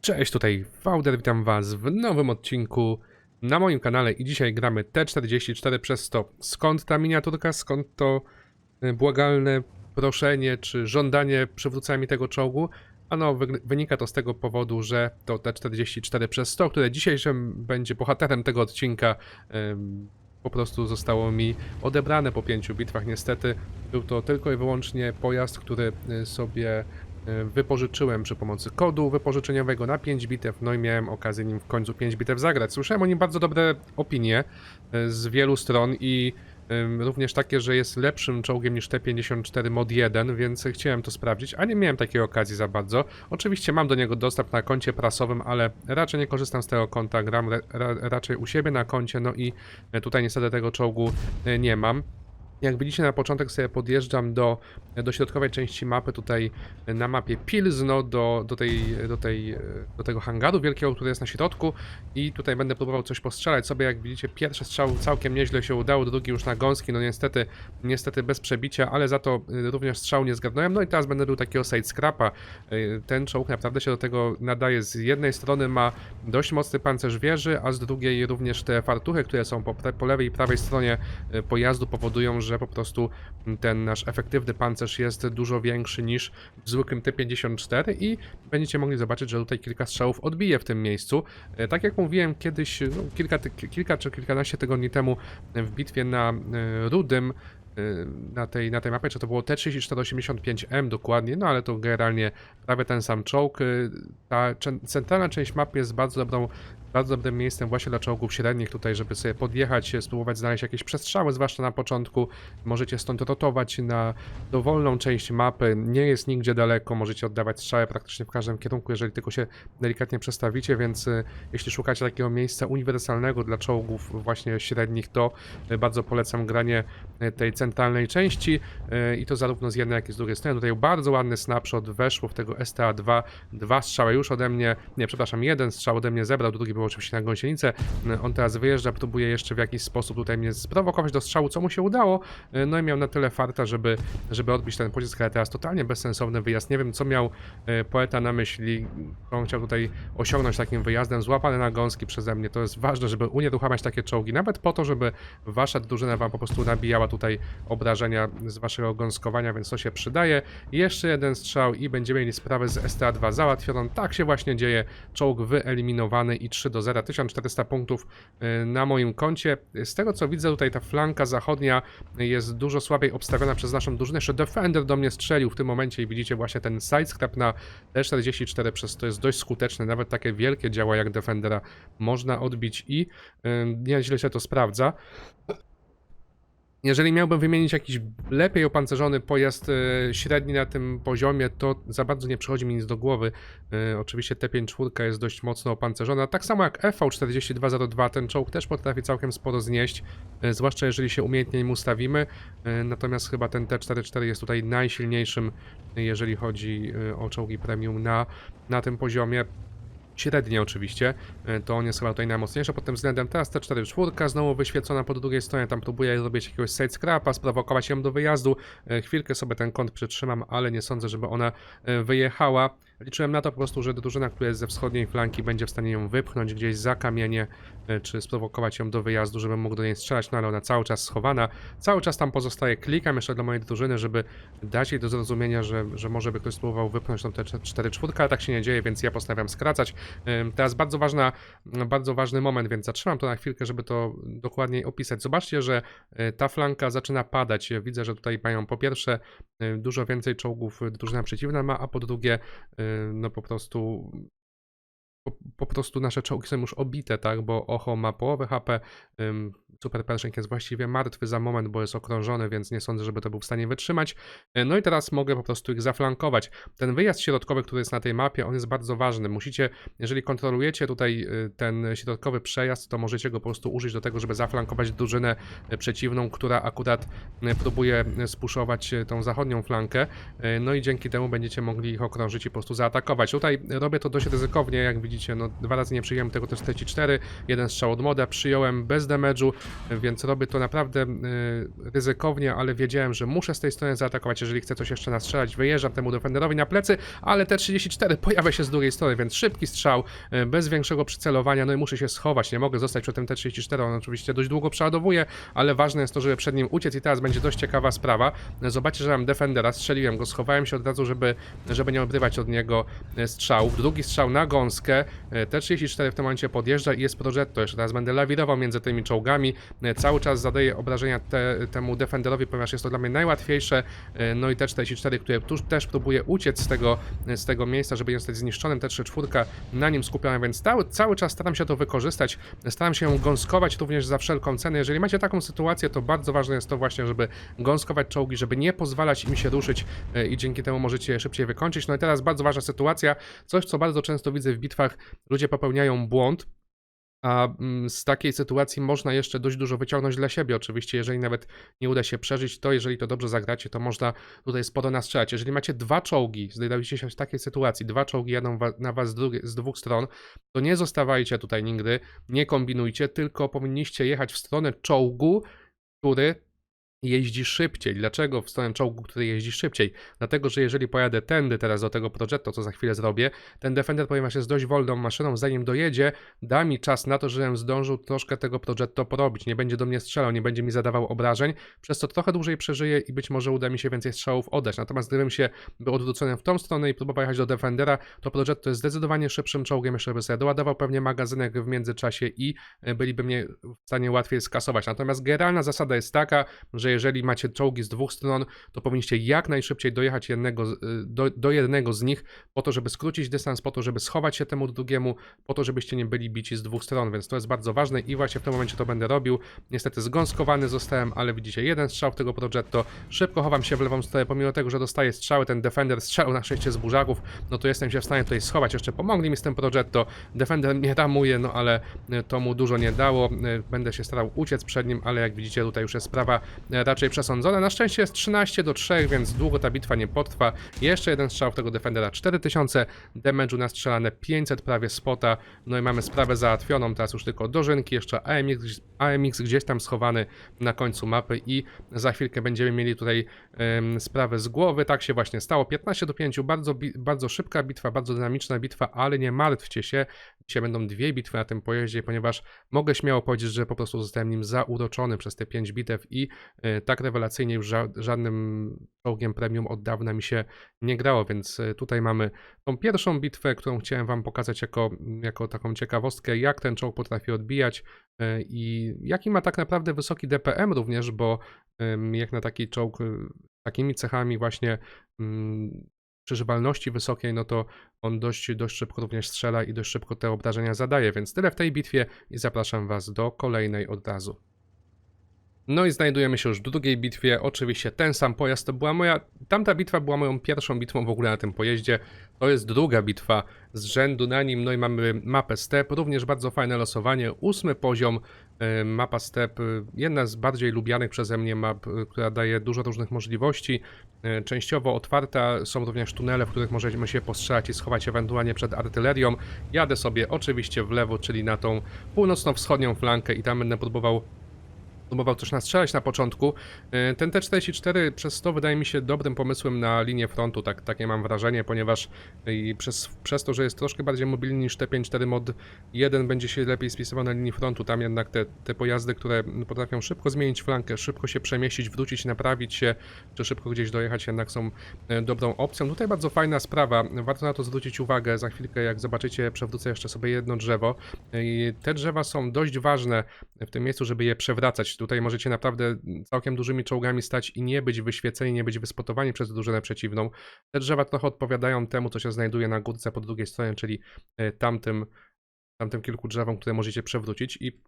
Cześć, tutaj Fauder, witam was w nowym odcinku na moim kanale i dzisiaj gramy T44 przez 100. Skąd ta miniaturka, skąd to y, błagalne proszenie czy żądanie przywrócenia mi tego czołgu? Ano, wynika to z tego powodu, że to T44 przez 100, które dzisiejszym będzie bohaterem tego odcinka, po prostu zostało mi odebrane po pięciu bitwach. Niestety był to tylko i wyłącznie pojazd, który y, sobie wypożyczyłem przy pomocy kodu wypożyczeniowego na 5 bitew, no i miałem okazję nim w końcu 5 bitew zagrać. Słyszałem o nim bardzo dobre opinie e, z wielu stron i em, również takie, że jest lepszym czołgiem niż T-54 Mod 1, więc chciałem to sprawdzić, a nie miałem takiej okazji za bardzo. Oczywiście mam do niego dostęp na koncie prasowym, ale raczej nie korzystam z tego konta, gram ra, ra, raczej u siebie na koncie, no i tutaj niestety tego czołgu nie mam. Jak widzicie na początek sobie podjeżdżam do, do środkowej części mapy, tutaj na mapie Pilzno, do, do, tej, do, tej, do tego hangaru wielkiego, który jest na środku. I tutaj będę próbował coś postrzelać sobie, jak widzicie pierwszy strzał całkiem nieźle się udało, drugi już na gąski, no niestety, niestety bez przebicia, ale za to również strzał nie zgadnąłem, no i teraz będę robił takiego side scrapa, ten czołg naprawdę się do tego nadaje, z jednej strony ma dość mocny pancerz wieży, a z drugiej również te fartuchy, które są po, po lewej i prawej stronie pojazdu powodują, że po prostu ten nasz efektywny pancerz jest dużo większy niż w zwykłym T-54 i będziecie mogli zobaczyć, że tutaj kilka strzałów odbije w tym miejscu. E, Tak jak mówiłem kiedyś, no, kilka, kilka czy kilkanaście tygodni temu w bitwie na e, Rudym, e, na tej, na tej mapie, czy to było T-3485M dokładnie, no ale to generalnie prawie ten sam czołg. Ta centralna część mapy jest bardzo dobrą bardzo dobrym miejscem właśnie dla czołgów średnich tutaj, żeby sobie podjechać, spróbować znaleźć jakieś przestrzały, zwłaszcza na początku. Możecie stąd rotować na dowolną część mapy, nie jest nigdzie daleko, możecie oddawać strzałę praktycznie w każdym kierunku, jeżeli tylko się delikatnie przestawicie, więc y, jeśli szukacie takiego miejsca uniwersalnego dla czołgów właśnie średnich, to y, bardzo polecam granie y, tej centralnej części i to zarówno z jednej, jak i z drugiej strony. Tutaj bardzo ładny snapshot weszło w tego STA-2, dwa strzały już ode mnie, nie, przepraszam, jeden strzał ode mnie zebrał, drugi był oczywiście na gąsienicę. On teraz wyjeżdża, próbuje jeszcze w jakiś sposób tutaj mnie sprowokować do strzału, co mu się udało, no i miał na tyle farta, żeby, żeby odbić ten pocisk, ale teraz totalnie bezsensowny wyjazd. Nie wiem, co miał y, poeta na myśli, on chciał tutaj osiągnąć takim wyjazdem, złapany na gąski przeze mnie. To jest ważne, żeby unieruchamiać takie czołgi, nawet po to, żeby wasza drużyna wam po prostu nabijała tutaj obrażenia z waszego gąskowania, więc to się przydaje. Jeszcze jeden strzał i będziemy mieli sprawę z STA-2 załatwioną. Tak się właśnie dzieje. Czołg wyeliminowany i 3 do 0, 1400 punktów y, na moim koncie. Z tego co widzę, tutaj ta flanka zachodnia jest dużo słabiej obstawiona przez naszą drużynę. Jeszcze Defender do mnie strzelił w tym momencie i widzicie właśnie ten sidescrap na T44 przez to jest dość skuteczny. Nawet takie wielkie działa jak Defendera można odbić i y, nieźle się to sprawdza. Jeżeli miałbym wymienić jakiś lepiej opancerzony pojazd e, średni na tym poziomie, to za bardzo nie przychodzi mi nic do głowy. E, oczywiście T54 jest dość mocno opancerzona, tak samo jak FV4202, ten czołg też potrafi całkiem sporo znieść, e, zwłaszcza jeżeli się umiejętnie nim ustawimy. Natomiast chyba ten T44 jest tutaj najsilniejszym, jeżeli chodzi o czołgi premium na, na tym poziomie. Średnie oczywiście, e, to on jest chyba tutaj najmocniejszy pod tym względem. Teraz T4 znowu wyświecona po drugiej stronie, tam próbuję zrobić jakiegoś side scrapa, sprowokować ją do wyjazdu. E, Chwilkę sobie ten kąt przytrzymam, ale nie sądzę, żeby ona e, wyjechała. Liczyłem na to po prostu, że drużyna, która jest ze wschodniej flanki będzie w stanie ją wypchnąć gdzieś za kamienie, czy sprowokować ją do wyjazdu, żebym mógł do niej strzelać, no ale ona cały czas schowana. Cały czas tam pozostaje, klikam jeszcze dla mojej drużyny, żeby dać jej do zrozumienia, że, że może by ktoś spróbował wypchnąć tą T4, ale tak się nie dzieje, więc ja postanawiam skracać. Teraz bardzo, ważna, bardzo ważny moment, więc zatrzymam to na chwilkę, żeby to dokładniej opisać. Zobaczcie, że y, ta flanka zaczyna padać. Widzę, że tutaj mają po pierwsze y, dużo więcej czołgów drużyna przeciwna ma, a po drugie no po prostu po, prostu nasze czołgi są już obite, tak, bo Ocho ma połowę HP, Super Pershing jest właściwie martwy za moment, bo jest okrążony, więc nie sądzę, żeby to był w stanie wytrzymać. Y, No i teraz mogę po prostu ich zaflankować. Ten wyjazd środkowy, który jest na tej mapie, on jest bardzo ważny. Musicie, jeżeli kontrolujecie tutaj y, ten środkowy przejazd, to możecie go po prostu użyć do tego, żeby zaflankować drużynę y, przeciwną, która akurat próbuje spuszować tą zachodnią flankę. No i dzięki temu będziecie mogli ich okrążyć i po prostu zaatakować. Tutaj robię to dość ryzykownie, jak widzicie, no dwa razy nie przyjąłem tego też 4 jeden strzał od moda, przyjąłem bez damage'u, więc robię to naprawdę y, ryzykownie, ale wiedziałem, że muszę z tej strony zaatakować, jeżeli chcę coś jeszcze nastrzelać. Wyjeżdżam temu defenderowi na plecy, ale T-34 pojawia się z drugiej strony, więc szybki strzał, y, bez większego przycelowania, no i muszę się schować, nie mogę zostać przy tym T-34, on oczywiście dość długo przeładowuje, ale ważne jest to, żeby przed nim uciec i teraz będzie dość ciekawa sprawa. Zobaczcie, że mam defendera, strzeliłem go, schowałem się od razu, żeby, żeby nie odrywać od niego e, strzałów. Drugi strzał na gąskę, e, T-34 w tym momencie podjeżdża i jest Progetto, jeszcze teraz będę lawirował między tymi czołgami, E, cały czas zadaję obrażenia te, temu defenderowi, ponieważ jest to dla mnie najłatwiejsze, E, no i T-44, który tuż też próbuje uciec z tego, z tego miejsca, żeby nie zostać zniszczonym, T-34 na nim skupiona, więc cały, cały czas staram się to wykorzystać, staram się gąskować również za wszelką cenę. Jeżeli macie taką sytuację, to bardzo ważne jest to właśnie, żeby gąskować czołgi, żeby nie pozwalać im się ruszyć e, i dzięki temu możecie szybciej wykończyć. No i teraz bardzo ważna sytuacja, coś co bardzo często widzę w bitwach, ludzie popełniają błąd, a mm, z takiej sytuacji można jeszcze dość dużo wyciągnąć dla siebie. Oczywiście, jeżeli nawet nie uda się przeżyć, to jeżeli to dobrze zagracie, to można tutaj sporo nastrzelać. Jeżeli macie dwa czołgi, znajdziecie się w takiej sytuacji, dwa czołgi jadą na was z dwóch stron, to nie zostawajcie tutaj nigdy, nie kombinujcie, tylko powinniście jechać w stronę czołgu, który jeździ szybciej. Dlaczego w stronę czołgu, który jeździ szybciej? Dlatego, że jeżeli pojadę tędy teraz do tego Progetto, co za chwilę zrobię, ten Defender, ponieważ jest dość wolną maszyną, zanim dojedzie, da mi czas na to, żebym zdążył troszkę tego Progetto porobić. Nie będzie do mnie strzelał, nie będzie mi zadawał obrażeń, przez co trochę dłużej przeżyję i być może uda mi się więcej strzałów oddać. Natomiast gdybym się był odwrócony w tą stronę i próbował jechać do Defendera, to Progetto jest zdecydowanie szybszym czołgiem, jeszcze by sobie doładował pewnie magazynek w międzyczasie i e, byliby mnie w stanie łatwiej skasować. Natomiast generalna zasada jest taka, że jeżeli macie czołgi z dwóch stron, to powinniście jak najszybciej dojechać jednego, y, do, do jednego z nich, po to, żeby skrócić dystans, po to, żeby schować się temu drugiemu, po to, żebyście nie byli bici z dwóch stron, więc to jest bardzo ważne i właśnie w tym momencie to będę robił. Niestety zgąskowany zostałem, ale widzicie, jeden strzał tego Progetto, szybko chowam się w lewą stronę, pomimo tego, że dostaję strzały, ten Defender strzał na szczęście z burzaków, no to jestem się w stanie tutaj schować, jeszcze pomogli mi z tym Progetto, Defender mnie ramuje, no ale y, to mu dużo nie dało, y, będę się starał uciec przed nim, ale jak widzicie tutaj już jest sprawa raczej przesądzona. Na szczęście jest 13 do 3, więc długo ta bitwa nie potrwa. Jeszcze jeden strzał tego Defendera 4000, damage'u nastrzelane 500 prawie spota, no i mamy sprawę załatwioną, teraz już tylko dożynki, jeszcze AMX, AMX gdzieś tam schowany na końcu mapy i za chwilkę będziemy mieli tutaj em, sprawę z głowy. Tak się właśnie stało, 15 do 5, bardzo, bardzo szybka bitwa, bardzo dynamiczna bitwa, ale nie martwcie się, dzisiaj będą dwie bitwy na tym pojeździe, ponieważ mogę śmiało powiedzieć, że po prostu zostałem nim zauroczony przez te 5 bitew i e, tak rewelacyjnie już ża- żadnym czołgiem premium od dawna mi się nie grało, więc e, tutaj mamy tą pierwszą bitwę, którą chciałem wam pokazać jako, jako taką ciekawostkę, jak ten czołg potrafi odbijać e, i jaki ma tak naprawdę wysoki DPM również, bo jak na taki czołg takimi cechami właśnie przeżywalności wysokiej, no to on dość, dość szybko również strzela i dość szybko te obrażenia zadaje, więc tyle w tej bitwie i zapraszam was do kolejnej od razu. No i znajdujemy się już w drugiej bitwie. Oczywiście ten sam pojazd to była moja. Tamta bitwa była moją pierwszą bitwą w ogóle na tym pojeździe. To jest druga bitwa z rzędu na nim. No i mamy mapę Step, również bardzo fajne losowanie. Ósmy poziom, e, mapa Step, e, jedna z bardziej lubianych przeze mnie map, e, która daje dużo różnych możliwości. Częściowo otwarta są również tunele, w których możemy się postrzelać i schować ewentualnie przed artylerią. Jadę sobie oczywiście w lewo, czyli na tą północno-wschodnią flankę i tam będę próbował próbował coś nastrzelać na początku. E, Ten T-44 przez to wydaje mi się dobrym pomysłem na linię frontu, tak, takie mam wrażenie, ponieważ i przez, przez to, że jest troszkę bardziej mobilny niż T-54 Mod 1 będzie się lepiej spisywał na linii frontu. Tam jednak te, te pojazdy, które potrafią szybko zmienić flankę, szybko się przemieścić, wrócić, naprawić się, czy szybko gdzieś dojechać, jednak są e, dobrą opcją. Tutaj bardzo fajna sprawa, warto na to zwrócić uwagę. Za chwilkę, jak zobaczycie, przewrócę jeszcze sobie jedno drzewo. I te drzewa są dość ważne w tym miejscu, żeby je przewracać. Tutaj możecie naprawdę całkiem dużymi czołgami stać i nie być wyświeceni, nie być wyspotowani przez drużynę przeciwną. Te drzewa trochę odpowiadają temu, co się znajduje na górce po drugiej stronie, czyli e, tamtym, tamtym kilku drzewom, które możecie przewrócić i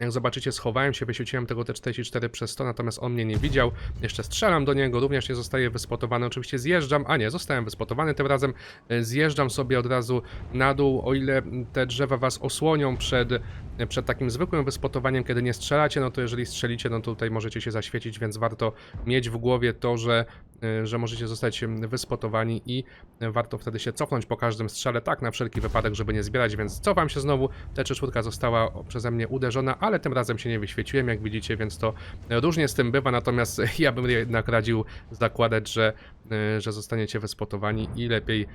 jak zobaczycie, schowałem się, wyświeciłem tego T44 przez to, natomiast on mnie nie widział. Jeszcze strzelam do niego, również nie zostaje wyspotowany. Oczywiście zjeżdżam, a nie, zostałem wyspotowany tym razem. E, Zjeżdżam sobie od razu na dół, o ile te drzewa was osłonią przed przed takim zwykłym wyspotowaniem, kiedy nie strzelacie, no to jeżeli strzelicie, no to tutaj możecie się zaświecić, więc warto mieć w głowie to, że, e, że możecie zostać em, wyspotowani i warto wtedy się cofnąć po każdym strzale, tak na wszelki wypadek, żeby nie zbierać, więc cofam się znowu, T34 została przeze mnie uderzona, ale tym razem się nie wyświeciłem, jak widzicie, więc to różnie z tym bywa, natomiast ja bym jednak radził zakładać, że, e, że zostaniecie wyspotowani i lepiej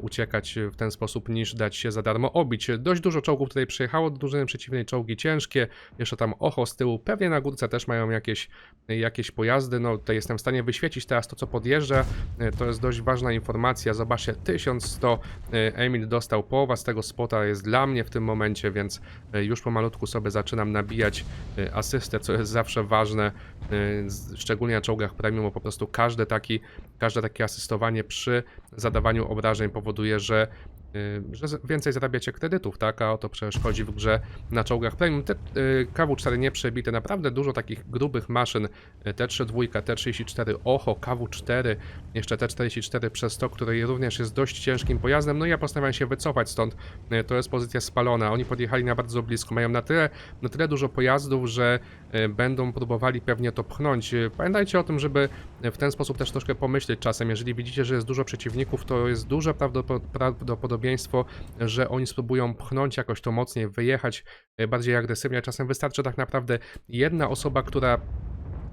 uciekać w ten sposób niż dać się za darmo obić. Dość dużo czołgów tutaj przyjechało do drużyny przeciwnej, czołgi ciężkie, jeszcze tam ocho z tyłu, pewnie na górce też mają jakieś, jakieś pojazdy, no tutaj jestem w stanie wyświecić teraz to co podjeżdża, E, to jest dość ważna informacja, zobaczcie 1100 e, Emil dostał. Połowa z tego spota jest dla mnie w tym momencie, więc e, już pomalutku sobie zaczynam nabijać asystę, co jest zawsze ważne, szczególnie na czołgach premium, po prostu każde, taki, każde takie asystowanie przy zadawaniu obrażeń powoduje, że że z- więcej zarabiacie kredytów, tak? A o to przecież chodzi w grze na czołgach premium. Te y, KW4 nie przebite, naprawdę dużo takich grubych maszyn. y, T32, T34, Ocho, KW4, jeszcze T44 przez 100, który również jest dość ciężkim pojazdem. No i ja postanawiam się wycofać stąd. Y, To jest pozycja spalona. Oni podjechali na bardzo blisko. Mają na tyle, na tyle dużo pojazdów, że y, będą próbowali pewnie to pchnąć. Y, Pamiętajcie o tym, żeby w ten sposób też troszkę pomyśleć czasem. Jeżeli widzicie, że jest dużo przeciwników, to jest duże prawdopo- prawdopodobieństwo, że oni spróbują pchnąć jakoś to mocniej, wyjechać e, bardziej agresywnie. Czasem wystarczy tak naprawdę jedna osoba, która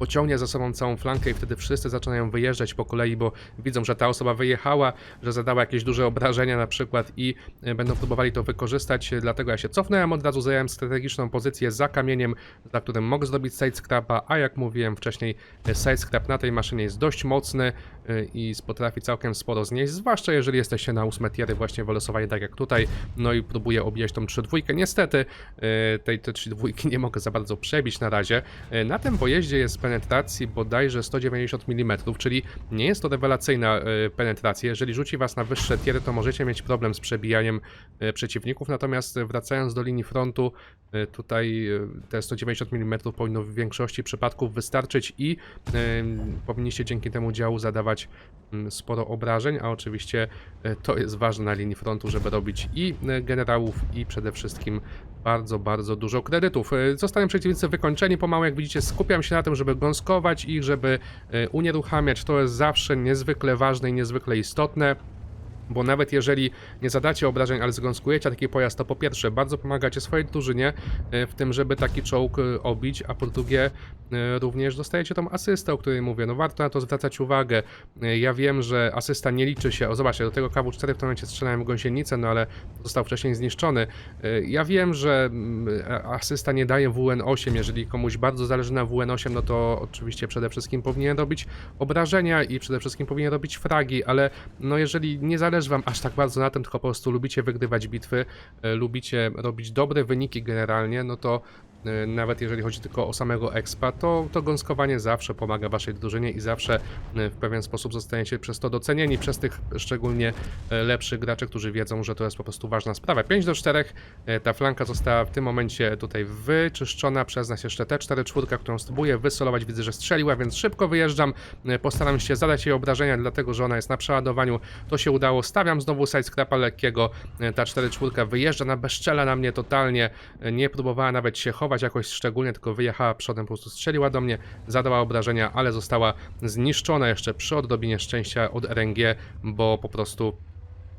pociągnie za sobą całą flankę i wtedy wszyscy zaczynają wyjeżdżać po kolei, bo widzą, że ta osoba wyjechała, że zadała jakieś duże obrażenia na przykład i e, będą próbowali to wykorzystać, dlatego ja się cofnąłem, od razu zająłem strategiczną pozycję za kamieniem, za którym mogę zrobić sidescrapa, a jak mówiłem wcześniej, e, sidescrap na tej maszynie jest dość mocny e, i potrafi całkiem sporo znieść, zwłaszcza jeżeli jesteście na ósme tiery właśnie wylosowani tak jak tutaj, no i próbuję obijać tą 3-2. Niestety e, tej, tej 3-2 nie mogę za bardzo przebić na razie. Na tym pojeździe jest penetracji bodajże 190 mm, czyli nie jest to rewelacyjna e, penetracja. Jeżeli rzuci was na wyższe tiery, to możecie mieć problem z przebijaniem e, przeciwników, natomiast e, wracając do linii frontu, tutaj te 190 mm powinno w większości przypadków wystarczyć i powinniście dzięki temu działu zadawać mm, sporo obrażeń, a oczywiście to jest ważne na linii frontu, żeby robić i generałów, i przede wszystkim bardzo, bardzo dużo kredytów. E, Zostaną przeciwnicy wykończeni pomału, jak widzicie, skupiam się na tym, żeby gąskować ich, żeby e, unieruchamiać. To jest zawsze niezwykle ważne i niezwykle istotne. Bo nawet jeżeli nie zadacie obrażeń, ale zgąskujecie taki pojazd, to po pierwsze bardzo pomagacie swojej drużynie e, w tym, żeby taki czołg e, obić, a po drugie e, również dostajecie tą asystę, o której mówię. No warto na to zwracać uwagę. Ja wiem, że asysta nie liczy się. O zobaczcie, do tego KW4 w tym momencie strzelałem gąsienicę, no ale został wcześniej zniszczony. Ja wiem, że mm, asysta nie daje WN8. Jeżeli komuś bardzo zależy na WN8, no to oczywiście przede wszystkim powinien robić obrażenia i przede wszystkim powinien robić fragi, ale no jeżeli nie zależy wam aż tak bardzo na tym, tylko po prostu lubicie wygrywać bitwy, e, lubicie robić dobre wyniki generalnie, no to nawet jeżeli chodzi tylko o samego expa, to, to gąskowanie zawsze pomaga waszej drużynie i zawsze e, w pewien sposób zostaniecie przez to docenieni, przez tych szczególnie e, lepszych graczy, którzy wiedzą, że to jest po prostu ważna sprawa. 5 do 4, e, ta flanka została w tym momencie tutaj wyczyszczona przez nas jeszcze T4 czwórka, którą spróbuję wysolować, widzę, że strzeliła, więc szybko wyjeżdżam, E, postaram się zadać jej obrażenia, dlatego, że ona jest na przeładowaniu, to się udało, stawiam znowu sidescrapa lekkiego, E, ta 4 czwórka wyjeżdża na bezczela na mnie totalnie, E, nie próbowała nawet się chować jakoś szczególnie, tylko wyjechała przodem, po prostu strzeliła do mnie, zadała obrażenia, ale została zniszczona jeszcze przy odrobinie szczęścia od RNG, bo po prostu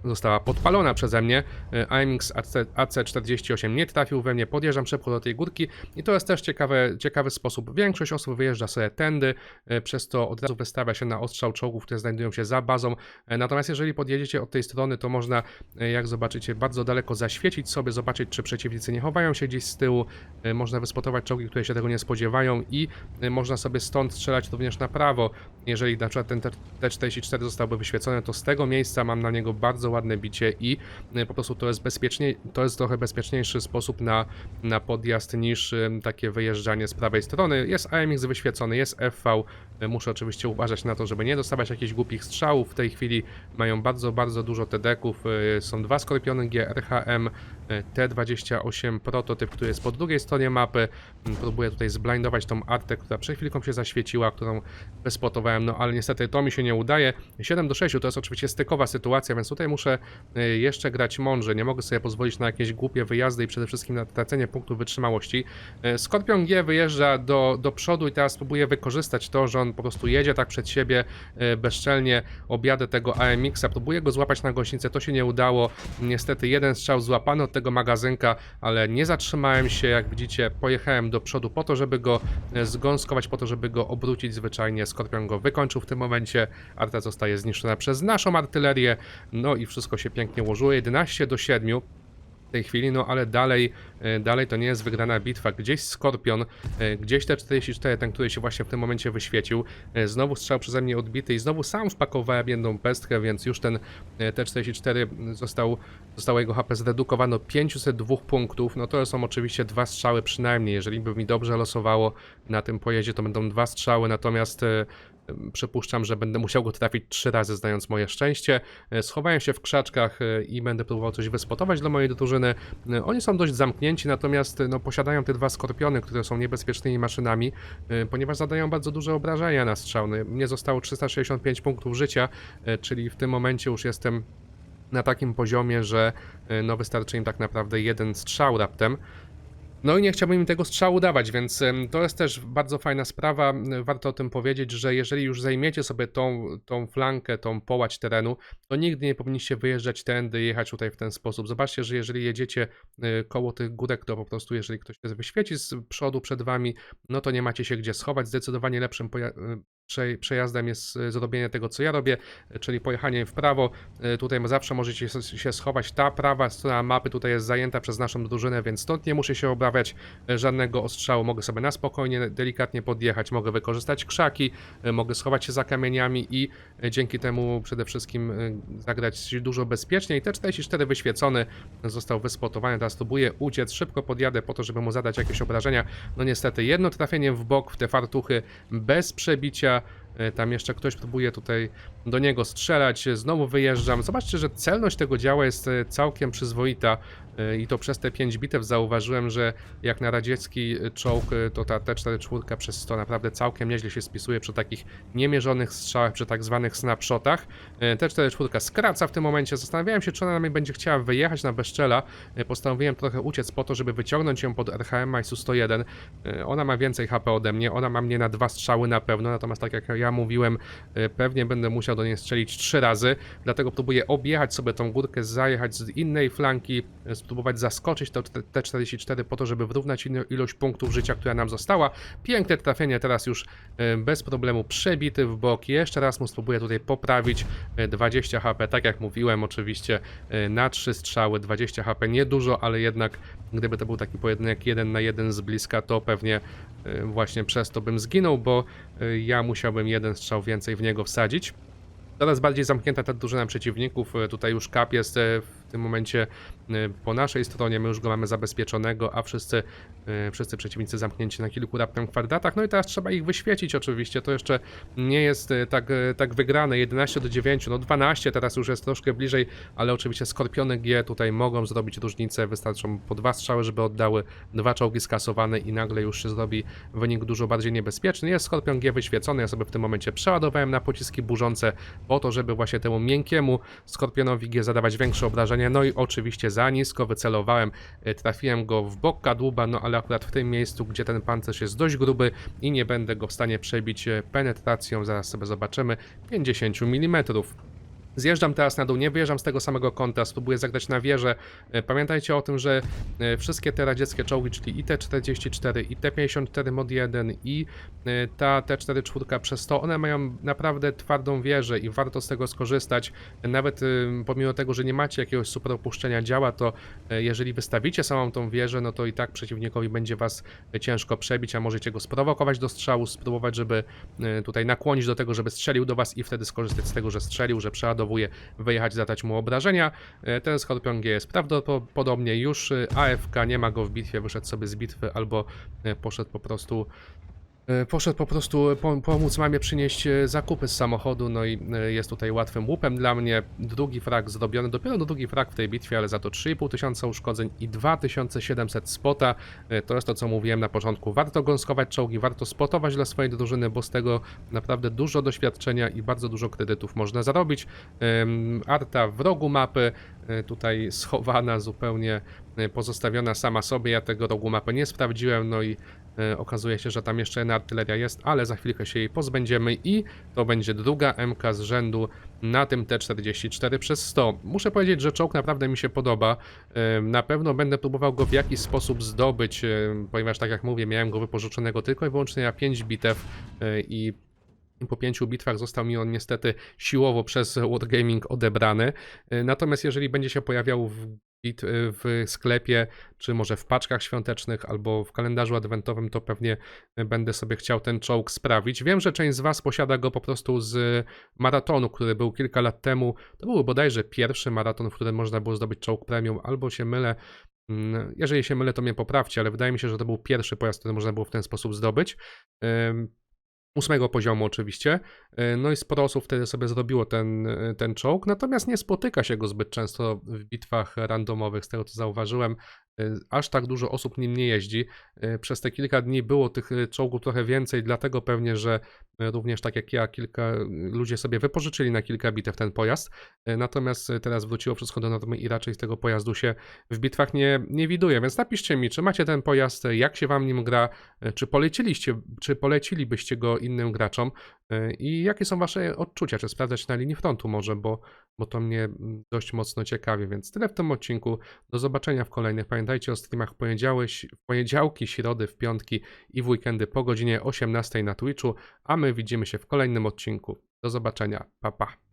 została podpalona przeze mnie. E, AMX AC, AC48 nie trafił we mnie, podjeżdżam szybko do tej górki i to jest też ciekawe, ciekawy sposób. Większość osób wyjeżdża sobie tędy, e, przez to od razu wystawia się na ostrzał czołgów, które znajdują się za bazą. E, Natomiast jeżeli podjedziecie od tej strony, to można, e, jak zobaczycie, bardzo daleko zaświecić sobie, zobaczyć, czy przeciwnicy nie chowają się gdzieś z tyłu. E, Można wyspotować czołgi, które się tego nie spodziewają i e, można sobie stąd strzelać również na prawo. Jeżeli na przykład ten T- T44 zostałby wyświecony, to z tego miejsca mam na niego bardzo ładne bicie i y, po prostu to jest bezpiecznie, to jest trochę bezpieczniejszy sposób na, na podjazd niż ym, takie wyjeżdżanie z prawej strony. Jest AMX wyświecony, jest FV, E, Muszę oczywiście uważać na to, żeby nie dostawać jakichś głupich strzałów. W tej chwili mają bardzo, bardzo dużo TD-ków. E, Są dwa Skorpiony GRHM, e, T28 prototyp, który jest po drugiej stronie mapy. Mm, Próbuję tutaj zblindować tą artę, która przed chwilką się zaświeciła, którą wyspotowałem, no ale niestety to mi się nie udaje. 7 do 6 to jest oczywiście stykowa sytuacja, więc tutaj muszę e, jeszcze grać mądrze. Nie mogę sobie pozwolić na jakieś głupie wyjazdy i przede wszystkim na tracenie punktu wytrzymałości. E, Skorpion G wyjeżdża do, do przodu i teraz próbuję wykorzystać to, że on po prostu jedzie tak przed siebie e, bezczelnie, objadę tego AMX-a, próbuję go złapać na gąsienicę, to się nie udało. Niestety jeden strzał złapany od tego magazynka, ale nie zatrzymałem się, jak widzicie, pojechałem do przodu po to, żeby go e, zgąskować, po to, żeby go obrócić zwyczajnie. Skorpion go wykończył w tym momencie, arta zostaje zniszczona przez naszą artylerię, no i wszystko się pięknie ułożyło, 11 do 7 w tej chwili, no ale dalej, e, dalej to nie jest wygrana bitwa. Gdzieś Skorpion, e, gdzieś T44, ten, który się właśnie w tym momencie wyświecił, e, znowu strzał przeze mnie odbity i znowu sam wpakowałem jedną pestkę, więc już ten e, T44 został, zostało jego HP zredukowano 502 punktów, no to są oczywiście dwa strzały przynajmniej, jeżeli by mi dobrze losowało na tym pojeździe, to będą dwa strzały, natomiast Przypuszczam, że będę musiał go trafić trzy razy, znając moje szczęście. E, Schowałem się w krzaczkach e, i będę próbował coś wyspotować dla mojej drużyny. E, Oni są dość zamknięci, natomiast no, posiadają te dwa skorpiony, które są niebezpiecznymi maszynami, ponieważ zadają bardzo duże obrażenia na strzał. No, Mnie zostało 365 punktów życia, czyli w tym momencie już jestem na takim poziomie, że no, wystarczy im tak naprawdę jeden strzał raptem. No i nie chciałbym im tego strzału dawać, więc to jest też bardzo fajna sprawa. Warto o tym powiedzieć, że jeżeli już zajmiecie sobie tą, tą flankę, tą połać terenu, to nigdy nie powinniście wyjeżdżać tędy, jechać tutaj w ten sposób. Zobaczcie, że jeżeli jedziecie y, koło tych górek, to po prostu jeżeli ktoś się wyświeci z przodu przed wami, no to nie macie się gdzie schować. Zdecydowanie lepszym przejazdem jest y, zrobienie tego, co ja robię, y, czyli pojechanie w prawo. Y, Tutaj zawsze możecie się schować. Ta prawa strona mapy tutaj jest zajęta przez naszą drużynę, więc stąd nie muszę się obawiać e, żadnego ostrzału. Mogę sobie na spokojnie, delikatnie podjechać, mogę wykorzystać krzaki, e, mogę schować się za kamieniami i e, dzięki temu przede wszystkim e, zagrać dużo bezpieczniej. T44 wyświecony został wyspotowany, teraz próbuję uciec, szybko podjadę po to, żeby mu zadać jakieś obrażenia. No niestety, jedno trafienie w bok w te fartuchy bez przebicia. E, Tam jeszcze ktoś próbuje tutaj do niego strzelać. Znowu wyjeżdżam. Zobaczcie, że celność tego działa jest e, całkiem przyzwoita. E, I to przez te 5 bitew zauważyłem, że jak na radziecki czołg, e, to ta T44 przez to naprawdę całkiem nieźle się spisuje przy takich niemierzonych strzałach, przy tak zwanych snapshotach. E, T44 skraca w tym momencie. Zastanawiałem się, czy ona mi będzie chciała wyjechać na bezczela. Postanowiłem trochę uciec po to, żeby wyciągnąć ją pod RHM ISU 101. E, Ona ma więcej HP ode mnie, ona ma mnie na dwa strzały na pewno, natomiast tak jak ja mówiłem, pewnie będę musiał do niej strzelić trzy razy, dlatego próbuję objechać sobie tą górkę, zajechać z innej flanki, e, spróbować zaskoczyć to T44 po to, żeby wyrównać ilość punktów życia, która nam została. Piękne trafienie, teraz już e, bez problemu przebity w bok. Jeszcze raz mu spróbuję tutaj poprawić e, 20 HP, tak jak mówiłem, oczywiście e, na trzy strzały, 20 HP, niedużo, ale jednak gdyby to był taki pojedynek jeden na jeden z bliska, to pewnie e, właśnie przez to bym zginął, bo e, ja musiałbym jeden strzał więcej w niego wsadzić. Coraz bardziej zamknięta ta drużyna przeciwników. e, Tutaj już kap jest e, w tym momencie e, po naszej stronie. My już go mamy zabezpieczonego, a wszyscy, e, wszyscy przeciwnicy zamknięci na kilku raptem kwadratach. No i teraz trzeba ich wyświecić oczywiście. To jeszcze nie jest e, tak, tak wygrane. 11 do 9, no 12 teraz już jest troszkę bliżej, ale oczywiście Skorpiony G tutaj mogą zrobić różnicę. Wystarczą po dwa strzały, żeby oddały dwa czołgi skasowane i nagle już się zrobi wynik dużo bardziej niebezpieczny. Jest Skorpion G wyświecony. Ja sobie w tym momencie przeładowałem na pociski burzące po to, żeby właśnie temu miękkiemu Skorpionowi G zadawać większe obrażenia. No i oczywiście za nisko wycelowałem, e, trafiłem go w bok kadłuba, no ale akurat w tym miejscu, gdzie ten pancerz jest dość gruby i nie będę go w stanie przebić e, penetracją, zaraz sobie zobaczymy, 50 mm. Zjeżdżam teraz na dół, nie wyjeżdżam z tego samego kąta, spróbuję zagrać na wieżę. E, Pamiętajcie o tym, że e, wszystkie te radzieckie czołgi, czyli i T-44, i T-54 mod 1, i e, ta T-44 przez to, one mają naprawdę twardą wieżę i warto z tego skorzystać. Nawet pomimo tego, że nie macie jakiegoś super opuszczenia działa, to jeżeli wystawicie samą tą wieżę, no to i tak przeciwnikowi będzie was ciężko przebić, a możecie go sprowokować do strzału, spróbować, żeby tutaj nakłonić do tego, żeby strzelił do was i wtedy skorzystać z tego, że strzelił, że przeładowuje, wyjechać, zadać mu obrażenia. E, Ten Skorpion G jest prawdopodobnie już e, AFK, nie ma go w bitwie, wyszedł sobie z bitwy albo e, poszedł po prostu Poszedł po prostu po, pomóc mamie przynieść e, zakupy z samochodu, no i e, jest tutaj łatwym łupem dla mnie. Drugi frag zrobiony, dopiero drugi frag w tej bitwie, ale za to 3,5 tysiąca uszkodzeń i 2700 spota. E, To jest to, co mówiłem na początku. Warto gąskować czołgi, warto spotować dla swojej drużyny, bo z tego naprawdę dużo doświadczenia i bardzo dużo kredytów można zarobić. Arta w rogu mapy, e, tutaj schowana zupełnie, e, pozostawiona sama sobie. Ja tego rogu mapy nie sprawdziłem, no i E, Okazuje się, że tam jeszcze jedna artyleria jest, ale za chwilkę się jej pozbędziemy i to będzie druga MK z rzędu na tym T44 przez 100. Muszę powiedzieć, że czołg naprawdę mi się podoba. E, Na pewno będę próbował go w jakiś sposób zdobyć, e, ponieważ tak jak mówię, miałem go wypożyczonego tylko i wyłącznie na 5 bitew e, i po pięciu bitwach został mi on niestety siłowo przez Wargaming odebrany. E, Natomiast jeżeli będzie się pojawiał w, e, w sklepie, czy może w paczkach świątecznych, albo w kalendarzu adwentowym, to pewnie będę sobie chciał ten czołg sprawić. Wiem, że część z Was posiada go po prostu z maratonu, który był kilka lat temu. To był bodajże pierwszy maraton, w którym można było zdobyć czołg premium, albo się mylę. Mm, Jeżeli się mylę, to mnie poprawcie, ale wydaje mi się, że to był pierwszy pojazd, który można było w ten sposób zdobyć. Ósmego poziomu oczywiście. E, No i sporo osób wtedy sobie zrobiło ten, e, ten czołg, natomiast nie spotyka się go zbyt często w bitwach randomowych, z tego co zauważyłem. E, Aż tak dużo osób nim nie jeździ. E, Przez te kilka dni było tych e, czołgów trochę więcej, dlatego pewnie, że również tak jak ja, kilka ludzie sobie wypożyczyli na kilka bitew ten pojazd. Natomiast teraz wróciło wszystko do normy i raczej z tego pojazdu się w bitwach nie, nie widuje. Więc napiszcie mi, czy macie ten pojazd, jak się wam nim gra, czy poleciliście, czy polecilibyście go innym graczom i jakie są wasze odczucia, czy sprawdzać na linii frontu może, bo, bo to mnie mm, dość mocno ciekawi, więc tyle w tym odcinku. Do zobaczenia w kolejnych. Pamiętajcie o streamach w, w poniedziałki, środy, w piątki i w weekendy po godzinie 18 na Twitchu, a my widzimy się w kolejnym odcinku. Do zobaczenia. Pa pa.